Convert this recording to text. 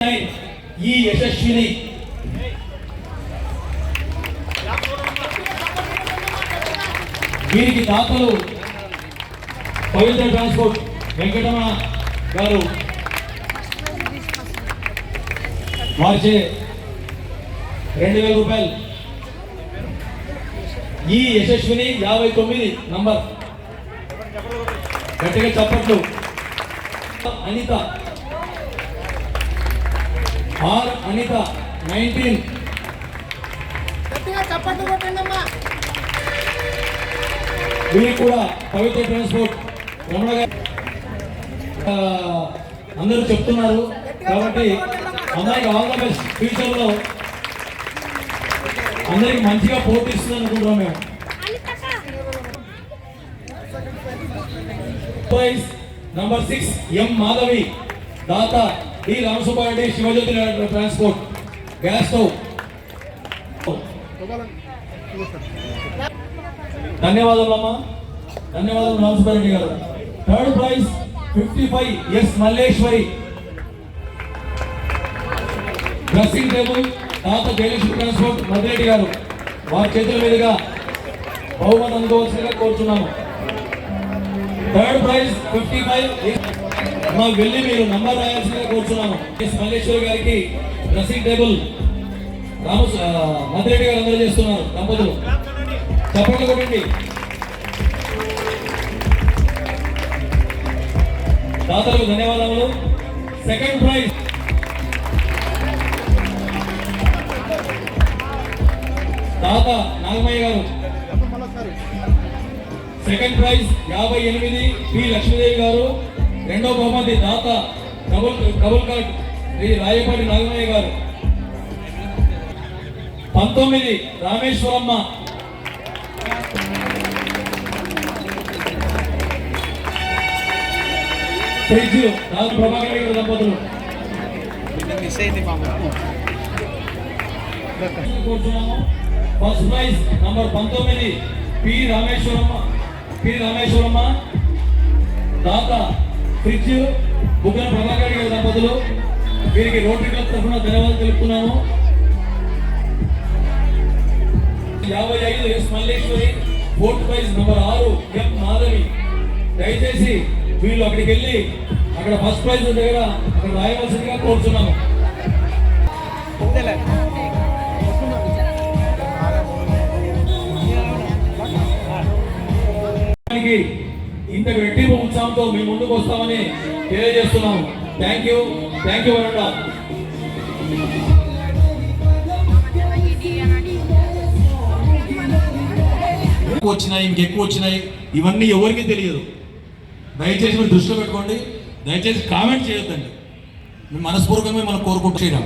ఈ యశస్విని వీరికి దాతలు పవిత్ర ట్రాన్స్పోర్ట్ వెంకటరమణ గారు మార్చే రెండు వేల రూపాయలు. ఈ యశస్విని యాభై తొమ్మిది నంబర్. గట్టిగా చప్పట్లు. Anitha R Anitha nineteen. వీరికి కూడా పవిత్ర ట్రాన్స్పోర్ట్ రమణ అందరూ చెప్తున్నారు. కాబట్టి అమ్మాయికి ఆల్ ద బెస్ట్. ఫ్యూచర్లో అందరికి మంచిగా పోటీ ఇస్తుంది అనుకుంటున్నాం మేము. Prize number six M Madhavi దాత ఈ Ramasubbareddy Sivajyothi transport gas stove ధన్యవాదాలు అమ్మా. ధన్యవాదాలు రామసుబ్బారెడ్డి గారు. Third prize fifty five S Malleswari. Dressing table తాత జయలక్ష్మి ట్రాన్స్పోర్ట్ మద్రెడ్డి గారు. వారి చేతుల మీదుగా బహుమతి అందుకోవాల్సిందిగా కోరుచున్నాము. థర్డ్ ప్రైజ్ ఫిఫ్టీ ఫైవ్ మా వెళ్ళి మీరు నంబర్ రాయాల్సిందిగా కోరుచున్నాము. ఎస్ మల్లేశ్వరి గారికి డ్రెస్సింగ్ టేబుల్ రామ మద్రెడ్డి గారు అందరూ చేస్తున్నారు. దంపతులు చప్పట్లు కొట్టండి. దాతలకు ధన్యవాదములు. సెకండ్ ప్రైజ్ దాత నాగమయ్య గారు. సెకండ్ ప్రైజ్ యాభై ఎనిమిది పి లక్ష్మీదేవి గారు. రెండో బహుమతి దాత డబుల్ కబుల్ కార్డ్ శ్రీ రాయపాటి నాగమయ్య గారు. పంతొమ్మిది రామేశ్వరమ్మ. ఫ్రిడ్జ్ రాజు ప్రభాకర్ గారి దంపతులు. మిస్ ఫస్ట్ ప్రైజ్ నంబర్ పంతొమ్మిది పి రామేశ్వరమ్మ. పి రామేశ్వరమ్మ. దాత ఫ్రిడ్జ్ బుగ్గన ప్రభాకర్ గారి దంపతులు వీరికి రోటరీ క్లబ్ తరఫున ధన్యవాదాలు తెలుపుతున్నాము యాభై ఐదు S Malleswari fourth prize number ఆరు ఎం మాధవి. దయచేసి వీళ్ళు అక్కడికి వెళ్ళి అక్కడ ఫస్ట్ ప్రైజ్ దగ్గర అక్కడ రాయవలసిందిగా కోరుతున్నాము. Thank you. ఇంత రెట్టింపు ఉత్సాహంతో మేము ముందుకు వస్తామని తెలియజేస్తున్నాము థ్యాంక్ యూ థ్యాంక్ యూ వరండా ఎక్కువ వచ్చినాయి ఇంకెక్కువ వచ్చినాయి ఇవన్నీ ఎవరికీ తెలియదు. దయచేసి మీరు దృష్టిలో పెట్టుకోండి. దయచేసి కామెంట్ చేయొద్దండి. మేము మనస్పూర్వకంగా మనం కోరుకుంటూ చేయడం